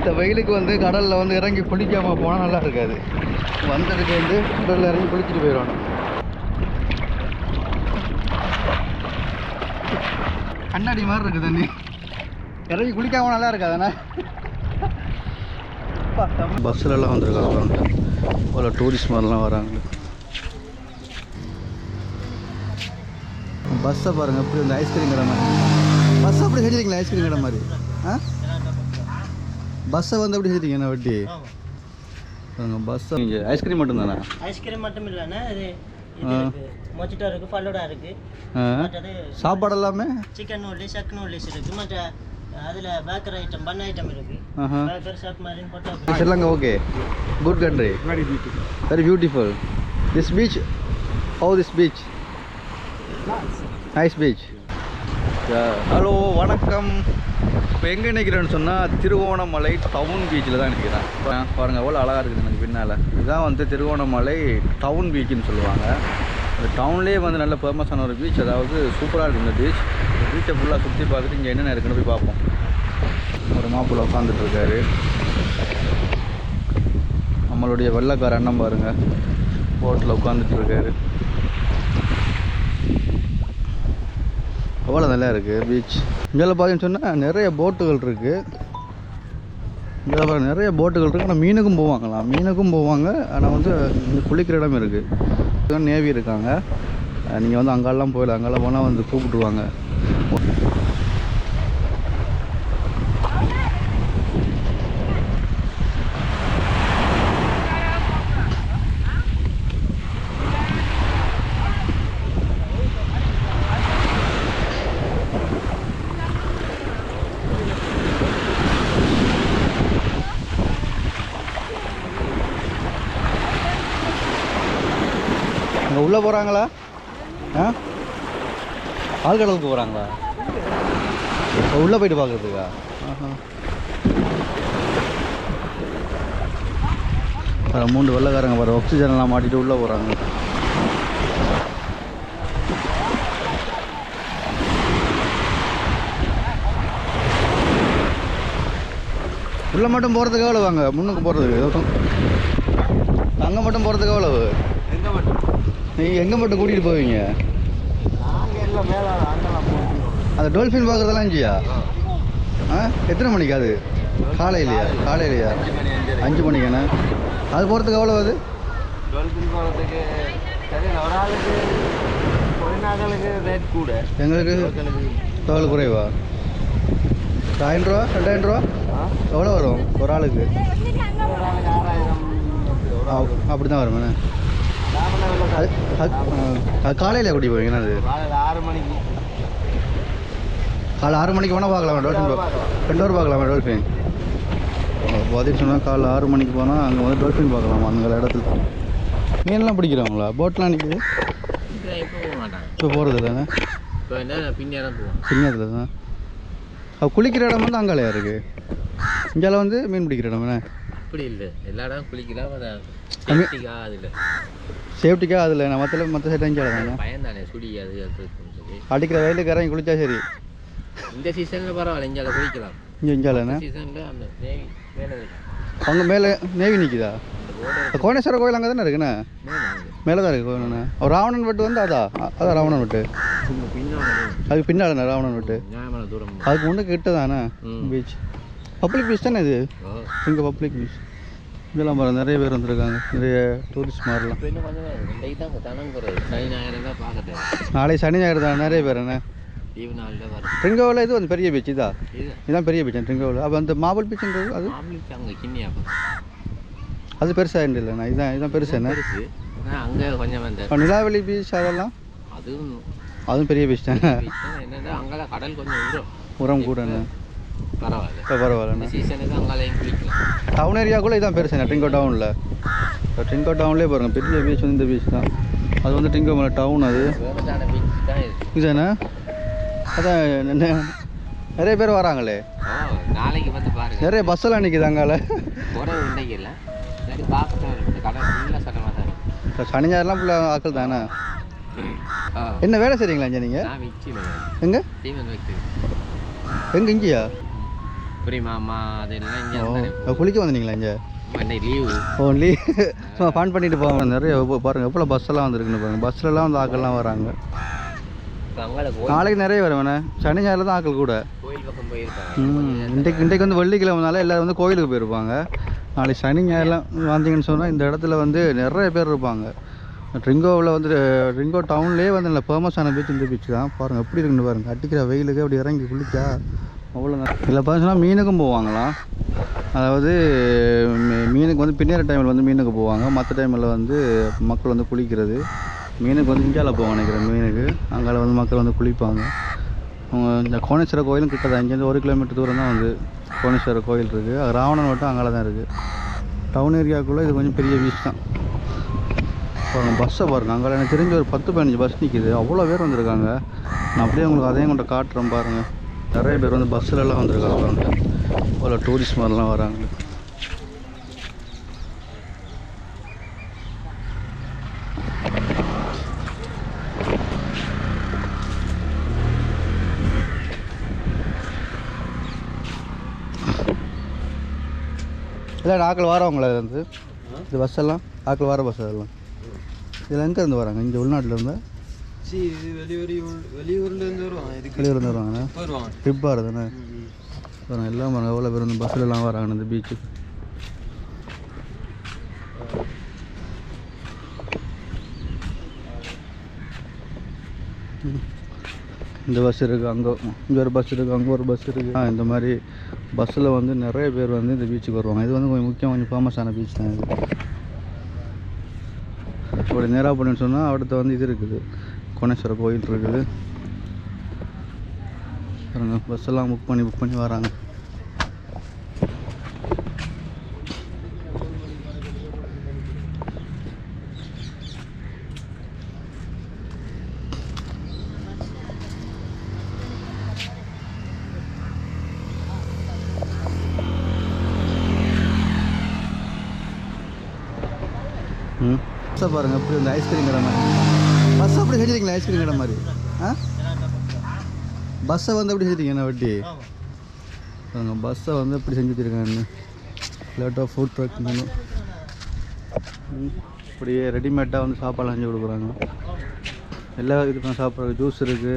இந்த வெயிலுக்கு வந்து கடலில் வந்து இறங்கி குளிக்காமல் போனால் நல்லா இருக்காது. வந்ததுக்கு வந்து கடலில் இறங்கி குளிச்சுட்டு போயிடணும் கண்ணாடி மாதிரி இருக்குது தண்ணி. இறங்கி குளிக்காம நல்லா இருக்காதுண்ணே. பஸ்ஸிலலாம் வந்துருக்காங்க. இவ்வளோ டூரிஸ்ட் மாதிரிலாம் வராங்க. பஸ்ஸை பாருங்கள் எப்படி இந்த ஐஸ்கிரீம் கடை மாதிரி. பஸ் அப்படி செஞ்சுருக்கீங்களா ஐஸ்கிரீம் கடை மாதிரி. ஆ? பஸ்ஸை வந்து அப்படி செஞ்சுருக்கீங்க என்ன வட்டி? நீங்கள் ஐஸ்கிரீம் மட்டும்தானா ஐஸ்கிரீம் மட்டும் இல்லைண்ணா இது மொச்சிட்டோ இருக்கு ஃபல்லோடா இருக்கு. சாப்பாடு எல்லாமே? சிக்கன் நூடுல்ஸ் சக் நூடுல்ஸ் இருக்கு. மற்ற அதில் பேக்கர் ஐட்டம் பன் ஐட்டம் இருக்கு. பேக்கர் சக் மாதிரி photo Sri Lanka okay good country Very beautiful. Very beautiful this beach how this beach nice beach hello வணக்கம். இப்போ எங்கே நிற்கிறேன்னு சொன்னால் திருவோணமலை டவுன் பீச்சில் தான் நிற்கிறேன் பாருங்கள் பாருங்க அழகாக இருக்குது எனக்கு பின்னால். இதுதான் வந்து திருவோணமலை டவுன் பீச்சுன்னு சொல்லுவாங்க. அந்த டவுன்லேயே வந்து நல்ல ஃபேமஸான ஒரு பீச் அதாவது சூப்பராக இருக்குது இந்த பீச் பீச்சை ஃபுல்லாக சுற்றி பார்த்துட்டு இங்கே என்னென்ன இருக்குன்னு போய் பார்ப்போம். ஒரு மாப்பிள்ளை உட்காந்துட்டு இருக்காரு. நம்மளுடைய வெள்ளக்கார அண்ணன் பாருங்க போட்டில் உட்காந்துட்டு இருக்காரு. அவ்வளோ நல்லா இருக்குது பீச் இங்கே பார்த்தீங்கன்னு சொன்னால் நிறைய போட்டுகள் இருக்குது இங்கே பாருங்க நிறைய போட்டுகள் இருக்குது ஆனால் மீனுக்கும் போவாங்களாம். மீனுக்கும் போவாங்க. ஆனால் வந்து இங்கே குளிக்கிற இடம் இருக்குது நேவி இருக்காங்க. நீங்கள் வந்து அங்கெல்லாம் போயிடலாம். அங்கெல்லாம் போனால் வந்து கூப்பிட்ருவாங்க அங்கே உள்ளே போகிறாங்களா ஆ ஆழ்கடலுக்கு போகிறாங்களா உள்ளே போயிட்டு பார்க்குறதுக்கா ஆஹா. மூன்று மூணு வெள்ளைக்காரங்க பாரு ஆக்சிஜன்லாம் மாட்டிட்டு உள்ளே போகிறாங்க உள்ளே மட்டும் போகிறதுக்கு எவ்வளோ வாங்க முன்னுக்கு போகிறதுக்கு அங்கே மட்டும் போகிறதுக்கு எவ்வளவு? நீங்கள் எங்கே மட்டும் கூட்டிகிட்டு போவீங்க? அந்த டோல்ஃபின் பார்க்குறதெல்லாம் இஞ்சியா ஆ? எத்தனை மணிக்கு அது? காலையிலையா? காலையிலையா? அஞ்சு மணி அஞ்சரை அஞ்சு மணிக்காண்ணே அது போகிறதுக்கு எவ்வளோ அது எங்களுக்கு எவ்வளோ குறைவா? ஆயிரம் ரூபா ரெண்டாயிரம் ரூபா? எவ்வளோ வரும் ஒரு ஆளுக்கு? அப்படி தான் வருமாண்ணே அது அது அது காலையில் கூட்டி போவீங்கண்ணா அது காலையில் ஆறு மணிக்கு. காலை ஆறு மணிக்கு வேணால் பார்க்கலாம் டோல்ஃபின் ரெண்டு ஹவர் பார்க்கலாமா டோல்ஃபின் பார்த்தீங்கன்னு சொன்னால் காலைல ஆறு மணிக்கு போனால் அங்கே வந்து டோல்ஃபின் பார்க்கலாம் அந்த இடத்துல? மீன்லாம் பிடிக்கிறவங்களா? போட்லாம் நிற்குது இப்போ போகிறது போவோம் சின்னத்தில் தான். அது குளிக்கிற இடம் வந்து அங்காலையா இருக்குது இங்கே வந்து மீன் பிடிக்கிற இடம் அப்படி இல்லை. எல்லா இடம் குளிக்கலாம் சேஃப்டிக்காக அதில். சேஃப்டிக்காக அதில் நான் மற்ற மற்ற சைடு இங்கே தானே பயம் தானே சுடி அது அடிக்கிற வெயிலுக்கு இறங்கி குளிச்சா சரி. இந்த சீசனில் பரவாயில்ல இங்கே குளிக்கலாம். இங்கே இங்காலண்ணே சீசனில் அந்த நேவி மேலே அங்கே மேலே நேவி நிற்கிதா கோணேஸ்வர கோயில் அங்கே தானே இருக்குண்ணே மேலே தான் இருக்குது கோயிலுண்ணே ராவணன் வெட்டு வந்து அதா அதான் ராவணன் வெட்டு. அதுக்கு பின்னாடி ராவணன் வெட்டு. அதுக்கு முன்னே கிட்ட தானே. பீச் பப்ளிக் பீச் தானே இது? இங்கே பப்ளிக் பீச் இதெல்லாம் பாருங்க நிறைய பேர் வந்திருக்காங்க. நிறைய டூரிஸ்ட் மாதிரிலாம் அங்கே நாளை சனி ஞாயிறு தான் நிறைய பேர் என்ன? ட்ரிங்கோவில் இது வந்து பெரிய பீச் இதா? இது. இதுதான் பெரிய பீச் ட்ரிங்கோவில். அப்போ அந்த மார்பிள் பீச்சுன்றது அது? அங்கே அது பெருசாக இல்லைண்ணா? இதுதான் இதுதான் பெருசு என்ன? அங்கே கொஞ்சம் இப்போ நிலாவெளி பீச் அதெல்லாம்? அதுவும் அதுவும் பெரிய பீச் தானே? அங்கெல்லாம் கடல் கொஞ்சம் உரம். உரம் கூடண்ணே பரவாயில்ல. இப்போ பரவாயில்லண்ணே இந்த சீசனுக்கு அங்கெல்லாம் குளிக்கலாம் டவுன் ஏரியாக்குள்ளே இதான் பெருசுண்ணே ட்ரிங்கோ டவுனில் இப்போ ட்ரிங்கோ டவுன்லேயே பாருங்கள் பெரிய பீச் வந்து இந்த பீச் தான். அது வந்து ட்ரிங்கோ மலை டவுன் அது. பீச் தான் இது. இதுதானே அதான் நிறைய பேர் வராங்களே. நாளைக்கு வந்து பாருங்க. நிறைய பஸ்ஸெல்லாம் நிற்கிது அங்கால. குறைவு இன்றைக்கு இல்லை சனி ஞாயிறுலாம் ஃபுல்லாக ஆக்கள் தானே? என்ன வேலை செய்றீங்களா இங்கே நீங்கள் எங்கே? எங்கே இங்கேயா? புரி மாமா அதெல்லாம் இங்கே ஓ குளிக்க வந்தீங்களா இங்கே? ஓன்லி சும்மா ஃபன் பண்ணிட்டு போவாங்க நிறைய பாருங்க எவ்வளோ பஸ்ஸெல்லாம் வந்துருக்குன்னு பாருங்க. பஸ்லலாம் வந்து ஆக்கள்லாம் வராங்க. நாளைக்கு நிறைய வரும் வேணே. சனி ஞாயிறு தான் ஆக்கள் கூட. இன்றைக்கு இன்றைக்கு வந்து வெள்ளிக்கிழமைனால எல்லோரும் வந்து கோயிலுக்கு போயிருப்பாங்க. நாளைக்கு சனி ஞாயிறுலாம் வந்தீங்கன்னு சொன்னால் இந்த இடத்துல வந்து நிறைய பேர் இருப்பாங்க. ட்ரிங்கோவில் வந்து ட்ரிங்கோ டவுன்லேயே வந்து நல்ல ஃபேமஸான பீச் இந்த பீச் தான். பாருங்கள் எப்படி இருக்குன்னு பாருங்கள் அடிக்கிற வெயிலுக்கு அப்படி இறங்கி குளிச்சா அவ்வளோ இதில் பார்த்தீங்கன்னா மீனுக்கும் போவாங்களாம் அதாவது மீ- மீனுக்கு வந்து பின்னேற டைமில் வந்து மீனுக்கு போவாங்க. மற்ற டைமில் வந்து மக்கள் வந்து குளிக்கிறது. மீனுக்கு வந்து இந்தியாவில் போவாங்க நினைக்கிறேன் மீனுக்கு. அங்கே வந்து மக்கள் வந்து குளிப்பாங்க. அவங்க இந்த கோணேஸ்வரர் கோயிலும் கிட்ட தான் இங்கேருந்து ஒரு கிலோமீட்டர் தூரம் தான் வந்து கோணேஸ்வரர் கோயில் இருக்குது அது ராவணன் மட்டும் அங்கே தான் இருக்குது டவுன் ஏரியாவுக்குள்ளே இது கொஞ்சம் பெரிய பீச் தான். பாருங்கள் பஸ்ஸை பாருங்கள் அங்கே எனக்கு தெரிஞ்ச ஒரு பத்து பதினஞ்சு பஸ் நிற்கிது அவ்வளோ பேர் வந்திருக்காங்க. நான் அப்படியே உங்களுக்கு அதையும் கொண்டு காட்டுறேன் பாருங்கள் நிறைய பேர் வந்து பஸ்ஸிலலாம் வந்திருக்காங்க அவ்வளோ டூரிஸ்ட் மாதிரிலாம் வராங்க. இல்லை ஆக்கள் வரவங்களா இது வந்து. இந்த பஸ் எல்லாம் ஆக்கள் வர பஸ் அதெல்லாம் இதில் எங்கே இருந்து வராங்க? இங்கே உள்நாட்டில் இருந்து? வெளியூர் வெளியூர்லேருந்து வருவாங்கண்ணே? வருவாங்க. ட்ரிப் ஆகுதுண்ணே பாருங்க எல்லாம் எவ்வளோ பேர் வந்து பஸ்ஸில் எல்லாம் வராங்க இந்த பீச்சுக்கு இந்த பஸ் இருக்குது அங்கே இங்கே ஒரு பஸ் இருக்குது அங்கே ஒரு பஸ் இருக்குது இந்த மாதிரி பஸ்ஸில் வந்து நிறைய பேர் வந்து இந்த பீச்சுக்கு வருவாங்க. இது வந்து கொஞ்சம் முக்கியம் கொஞ்சம் ஃபேமஸான பீச் தான் இது. அப்படி நேராக போனேன்னு சொன்னால் அடுத்து வந்து இது இருக்குது. கோணேஸ்வரர் கோயில் இருக்குது. பாருங்க பஸ் எல்லாம் புக் பண்ணி புக் பண்ணி வராங்க. ம்? பஸ்ஸை பாருங்க எப்படி இந்த ஐஸ்கிரீம் கடை மாதிரி பஸ் அப்படி செஞ்சுருக்கீங்களா ஐஸ்கிரீம் கடை மாதிரி? ஆ? பஸ்ஸை வந்து எப்படி செஞ்சுருக்கீங்க வட்டி? ஆமாம் பாருங்க பஸ்ஸை வந்து எப்படி செஞ்சு வச்சுருக்காங்க லேட்டாக ஃபுட் ட்ரக் இப்படியே ரெடிமேடாக வந்து சாப்பாடு செஞ்சு கொடுக்குறாங்க. எல்லா இதுக்கும் சாப்பிட்ற ஜூஸ் இருக்குது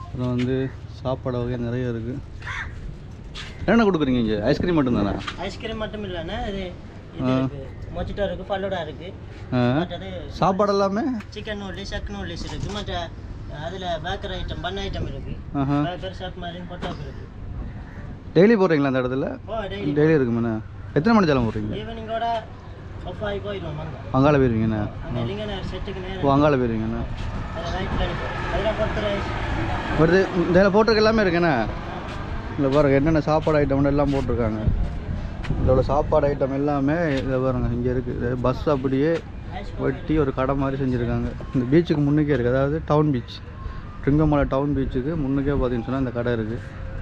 அப்புறம் வந்து சாப்பாடு வகை நிறைய இருக்குது என்னென்ன கொடுக்குறீங்க இங்கே? ஐஸ்கிரீம் மட்டும்தானா? ஐஸ்கிரீம் மட்டும் இல்லைண்ணா மொச்சிட்டோ இருக்கு ஃபலூடா இருக்கு. ஆ. மற்றது சாப்பாடு எல்லாமே? சிக்கன் நூடுல்ஸ் சக் நூடுல்ஸ் இருக்கு மற்ற அதில் பேக்கர் ஐட்டம் பன் ஐட்டம் இருக்கு. ஆஹா. பேக்கர் ஷாப் மாதிரி பொட்டாப் இருக்கு. டெய்லி போடுறீங்களா அந்த இடத்துல? டெய்லி இருக்குமாண்ணே? எத்தனை மணி ஜாலம் போடுறீங்க? ஈவினிங்கோட அங்கால போயிருவீங்கண்ணே? ஓ அங்கால போயிருவீங்கண்ணே. வருது. இதில் போட்டிருக்க எல்லாமே இருக்குண்ணே இதில் பாருங்க என்னென்ன சாப்பாடு ஐட்டம் எல்லாம் போட்டிருக்காங்க. இதோட சாப்பாடு ஐட்டம் எல்லாமே இதை பாருங்கள் இங்கே இருக்குது பஸ் அப்படியே வெட்டி ஒரு கடை மாதிரி செஞ்சுருக்காங்க. இந்த பீச்சுக்கு முன்னுக்கே இருக்குது அதாவது டவுன் பீச் ட்ரிங்கமலை டவுன் பீச்சுக்கு முன்னுக்கே பார்த்தீங்கன்னு சொன்னால் இந்த கடை இருக்குது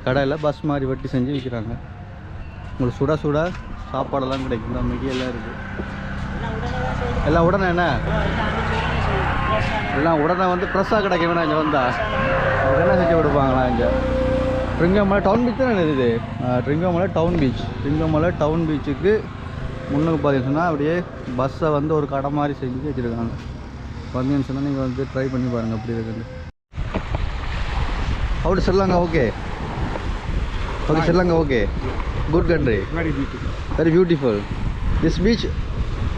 கடையில் பஸ் மாதிரி வெட்டி செஞ்சு விற்கிறாங்க உங்களுக்கு சுட சுட சாப்பாடெல்லாம் கிடைக்கும் இந்த எல்லாம் இருக்குது எல்லாம் உடனே என்ன? எல்லாம் உடனே வந்து ஃப்ரெஷ்ஷாக கிடைக்க வேணாம் இங்கே வந்தா. உடனே செஞ்சு கொடுப்பாங்களா இங்கே? ட்ரிங்கமலை டவுன் பீச் தான் இது Trincomalee town beach Trincomalee town பீச்சுக்கு முன்னுக்கு பார்த்தீங்கன்னு அப்படியே பஸ்ஸை வந்து ஒரு கடை மாதிரி செஞ்சு வச்சுருக்காங்க வந்தீங்கன்னு சொன்னால் நீங்கள் வந்து ட்ரை பண்ணி பாருங்கள் அப்படி இருக்குது out Sri Lanka okay okay Sri Lanka okay good country very beautiful. This beach,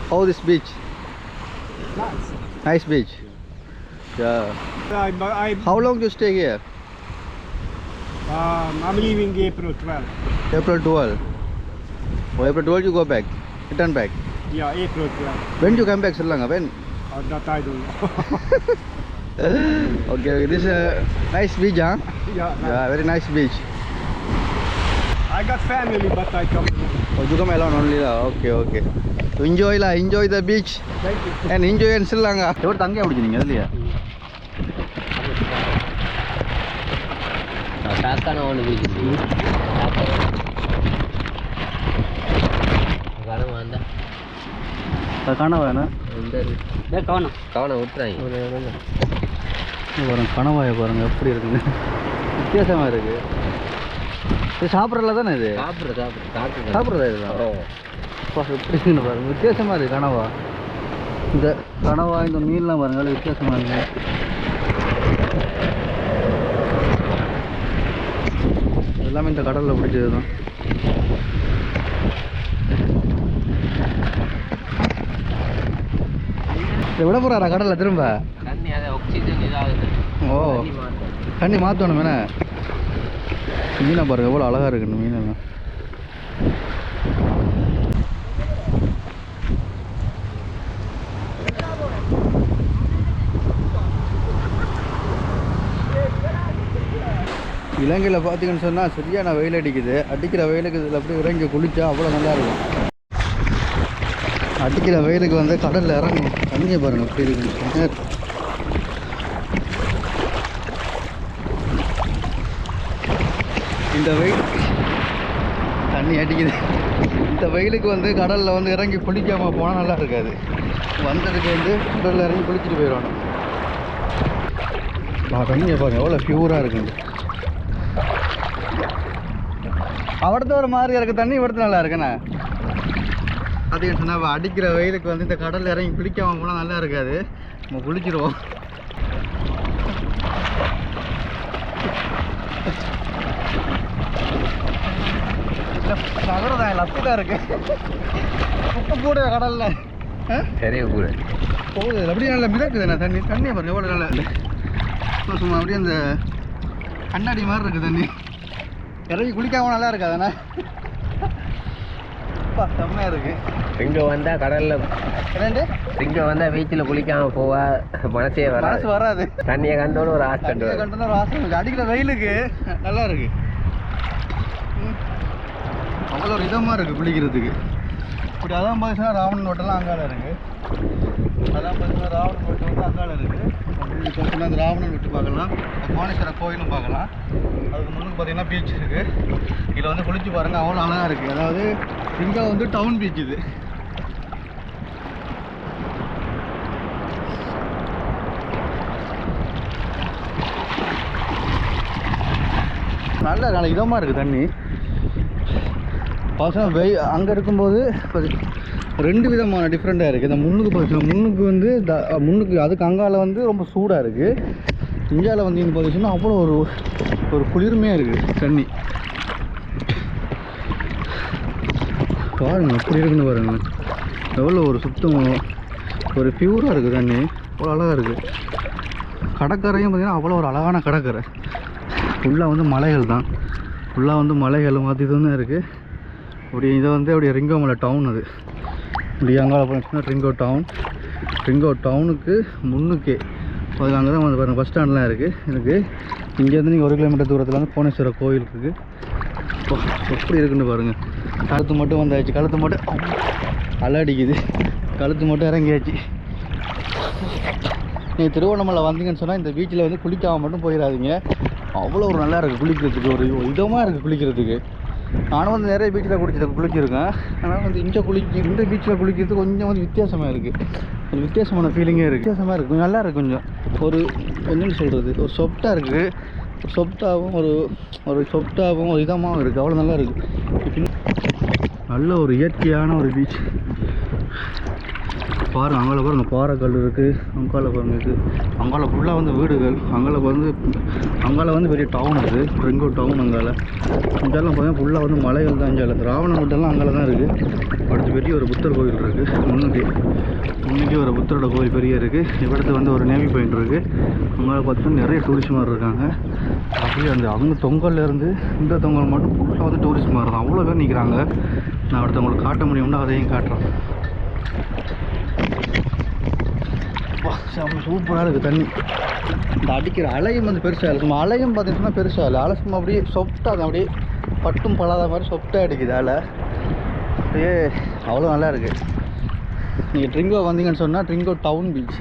how this beach? Nice beach. Yeah. I, I, How long you stay here? Um, I'm leaving April 12th. April 12th. Oh, April 12th you go back. Return back. Yeah, April 12th. When you come back Sri Lanka? When? Uh, that I don't know. okay, okay, this is a nice beach, huh? Yeah, nice. yeah, very nice beach. I got family, but I come. Oh, you come alone only, lah. Okay, okay. Enjoy, lah. Enjoy the beach. Thank you. And enjoy in Sri Lanka. Your tangi, you சாக்கான ஒன்று பிடிச்சிச்சு. கனவு வந்தா. கனவா வேணா இந்த கவனம். கவனம் விட்டுறாங்க பாருங்க கணவாயை பாருங்க எப்படி இருக்குங்க வித்தியாசமாக இருக்குது இது சாப்பிட்றதுல தானே இது? சாப்பிட்ற சாப்பிட்ற சாப்பிட்ற சாப்பிட்றதா இதுதான் எப்படி இருக்குன்னு பாருங்க. வித்தியாசமாக இருக்குது கனவா. இந்த கனவா இந்த மீன்லாம் பாருங்க அது வித்தியாசமாக இருக்கு. எல்லாமே இந்த கடலில் பிடிச்சது தான் விட போகிறாரா கடலில் திரும்ப? ஓ. தண்ணி மாற்றணும் என்ன? மீனை பாருங்க எவ்வளோ அழகாக இருக்கு இந்த மீனெல்லாம். இலங்கையில் பார்த்தீங்கன்னு சொன்னால் சரியான வெயில் அடிக்குது. அடிக்கிற வெயிலுக்கு இதில் அப்படியே இறங்கி குளிச்சா அவ்வளோ நல்லா இருக்கும். அடிக்கிற வெயிலுக்கு வந்து கடலில் இறங்கும் தண்ணியை பாருங்கள் அப்படி இருக்கு இந்த வெயில் தண்ணி அடிக்குது. இந்த வெயிலுக்கு வந்து கடலில் வந்து இறங்கி குளிக்காமல் போனால் நல்லா இருக்காது. வந்ததுக்கு வந்து கடலில் இறங்கி குளிச்சுட்டு போயிடணும் தண்ணியை பாருங்க எவ்வளோ பியூராக இருக்குங்க அவடத்த ஒரு மாதிரி இருக்கு. தண்ணி இவடத்து நல்லா இருக்குண்ணே. அது சொன்னால் அடிக்கிற வெயிலுக்கு வந்து இந்த கடலில் இறங்கி குளிக்காமல் போனால் நல்லா இருக்காது. நம்ம குளிச்சிருவோம். நகரதான் லப்பி தான் இருக்கு. குப்பை கூட கடல்ல? பெரிய கூட போகுது. அப்படியே நல்லா மிதக்குதுண்ணா தண்ணி. தண்ணி பாருங்க எவ்வளோ நல்லா. சும்மா சும்மா அப்படியே அந்த கண்ணாடி மாதிரி இருக்கு தண்ணி. இறங்கி குளிக்காம நல்லா இருக்காதுண்ணா. அப்பா செம்மையாக இருக்கு. இங்க வந்தா கடல்ல ரெண்டு இங்க வந்தா பீச்சில் குளிக்காம போவா மனசே வராது. மனசு வராது. தண்ணியை கண்டோட ஒரு ஆசை தண்ணியை கண்டுனா ஒரு ஆசை இருக்கு. அடிக்கிற வெயிலுக்கு நல்லா இருக்கு. ம். அவ்வளோ ஒரு இதமாக இருக்கு குளிக்கிறதுக்கு. இப்படி அதான் பார்த்தீங்கன்னா ராவணன் வட்டம்லாம் அங்கால இருக்கு. அதான் பார்த்தீங்கன்னா ராவணன் வட்டம் வந்து அங்கால இருக்கு. அப்படி பார்த்தீங்கன்னா அந்த ராவணன் விட்டு பார்க்கலாம். கோணேஸ்வர கோயிலும் பார்க்கலாம். அதுக்கு முன்னுக்கு பார்த்தீங்கன்னா பீச் இருக்குது இதில் வந்து குளிச்சு பாருங்க அவ்வளோ அழகாக இருக்குது அதாவது இங்கே வந்து டவுன் பீச் இது. நல்ல நல்ல இதமாக இருக்குது தண்ணி. பசங்க வெய் அங்கே இருக்கும்போது கொஞ்சம் ரெண்டு விதமான டிஃப்ரெண்ட்டாக இருக்குது இந்த முன்னுக்கு பார்த்தீங்கன்னா முன்னுக்கு வந்து த முன்னுக்கு அதுக்கு அங்கால வந்து ரொம்ப சூடாக இருக்குது இந்தியாவில் வந்து பார்த்தீங்கன்னா அவ்வளோ ஒரு ஒரு குளிர்மையாக இருக்குது தண்ணி. பாருங்கள் அப்படி இருக்குன்னு பாருங்கள் எவ்வளோ ஒரு சுத்தம் ஒரு பியூராக இருக்குது தண்ணி. அவ்வளோ அழகாக இருக்குது கடற்கரையும் பார்த்தீங்கன்னா அவ்வளோ ஒரு அழகான கடற்கரை. ஃபுல்லாக வந்து மலைகள் தான். ஃபுல்லாக வந்து மலைகள் மாற்றி தான் இருக்குது அப்படி இதை வந்து அப்படியே ரிங்கோமலை டவுன் அது. இப்படி அங்கால போனீங்கன்னா ரிங்கோ டவுன். ரிங்கோ டவுனுக்கு முன்னுக்கே. அதில் அங்கே தான் வந்து பாருங்கள் பஸ் ஸ்டாண்ட்லாம் இருக்குது எனக்கு இங்கேருந்து நீங்கள் ஒரு கிலோமீட்டர் தூரத்தில் வந்து புவனேஸ்வர கோயில் இருக்குது எப்படி இருக்குன்னு பாருங்கள் கழுத்து மட்டும் வந்தாச்சு கழுத்து மட்டும் அலை அடிக்குது. கழுத்து மட்டும் இறங்கியாச்சு. நீங்கள் திருவண்ணாமலை வந்தீங்கன்னு சொன்னால் இந்த பீச்சில் வந்து குளிக்காமல் மட்டும் போயிடாதீங்க. அவ்வளோ ஒரு நல்லா இருக்குது குளிக்கிறதுக்கு ஒரு இதமாக இருக்குது குளிக்கிறதுக்கு. நானும் வந்து நிறைய பீச்சில் குடிச்சது குளிச்சிருக்கேன். ஆனால் வந்து இங்கே குளிக்க இந்த பீச்சில் குளிக்கிறது கொஞ்சம் வந்து வித்தியாசமாக இருக்குது ஒரு வித்தியாசமான ஃபீலிங்கே இருக்குது வித்தியாசமாக இருக்குது நல்லா இருக்குது கொஞ்சம். ஒரு என்னென்னு சொல்கிறது ஒரு சொப்டாக இருக்குது ஒரு சொப்டாகவும் ஒரு ஒரு சொப்டாகவும் ஒரு இதமாகவும் இருக்குது அவ்வளோ நல்லா இருக்குது நல்ல ஒரு இயற்கையான ஒரு பீச் பாருங்கள் அங்கால பாருங்கள் பாறைக்கல் இருக்குது அங்கால பாருங்கள் இருக்குது அங்கால ஃபுல்லாக வந்து வீடுகள். அங்கால வந்து அங்கால வந்து பெரிய டவுன் அது ரெங்கோ டவுன் அங்கால. இங்கெல்லாம் பார்த்தீங்கன்னா ஃபுல்லாக வந்து மலைகள் தான் இங்கே ராவணன் வீட்டெல்லாம் அங்கால தான் இருக்குது அடுத்து பெரிய ஒரு புத்தர் கோயில் இருக்குது முன்னுக்கு முன்னுக்கே ஒரு புத்தரோட கோயில் பெரிய இருக்குது இவ்விடத்து வந்து ஒரு நேவி பாயிண்ட் இருக்குது அங்கால பார்த்தீங்கன்னா நிறைய டூரிஸ்ட் மாதிரி இருக்காங்க. அப்படியே அந்த அவங்க தொங்கல்ல இருந்து இந்த தொங்கல் மட்டும் ஃபுல்லாக வந்து டூரிஸ்ட் மாதிரி தான். அவ்வளோ பேர் நிற்கிறாங்க நான் அடுத்தவங்களுக்கு காட்ட முடியும்னா அதையும் காட்டுறேன். வா செம்ம சூப்பராக இருக்குது தண்ணி. இந்த அடிக்கிற அலையும் வந்து பெருசாக இல்லை. அலையும் பார்த்தீங்கன்னா பெருசாக இல்லை. அலை சும்மா அப்படியே சொப்டாக அப்படியே பட்டும் படாத மாதிரி சொப்டாக அடிக்குது அலை. அப்படியே அவ்வளோ நல்லா இருக்குது நீங்கள் ட்ரிங்கோ வந்தீங்கன்னு சொன்னால் ட்ரிங்கோ டவுன் பீச்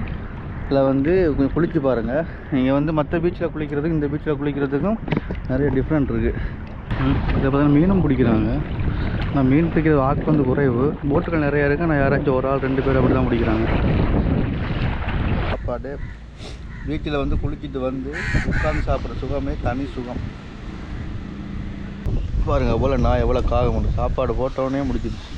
இதில் வந்து கொஞ்சம் குளிச்சு பாருங்கள் நீங்கள் வந்து மற்ற பீச்சில் குளிக்கிறதுக்கும் இந்த பீச்சில் குளிக்கிறதுக்கும் நிறைய டிஃப்ரெண்ட் இருக்குது இதை பார்த்தீங்கன்னா மீனும் பிடிக்கிறாங்க. ஆனால் மீன் பிடிக்கிற ஆக்கு வந்து குறைவு. போட்டுகள் நிறைய இருக்குது ஆனால் யாராச்சும் ஒரு ஆள் ரெண்டு பேர் அப்படி தான் பிடிக்கிறாங்க. சாப்பாடு வீட்டில் வந்து குளிச்சுட்டு வந்து உட்காந்து சாப்பிட்ற சுகமே தனி சுகம். பாருங்கள் எவ்வளோ நான் எவ்வளோ காகம் உண்டு சாப்பாடு போட்டோன்னே முடிச்சிடுச்சு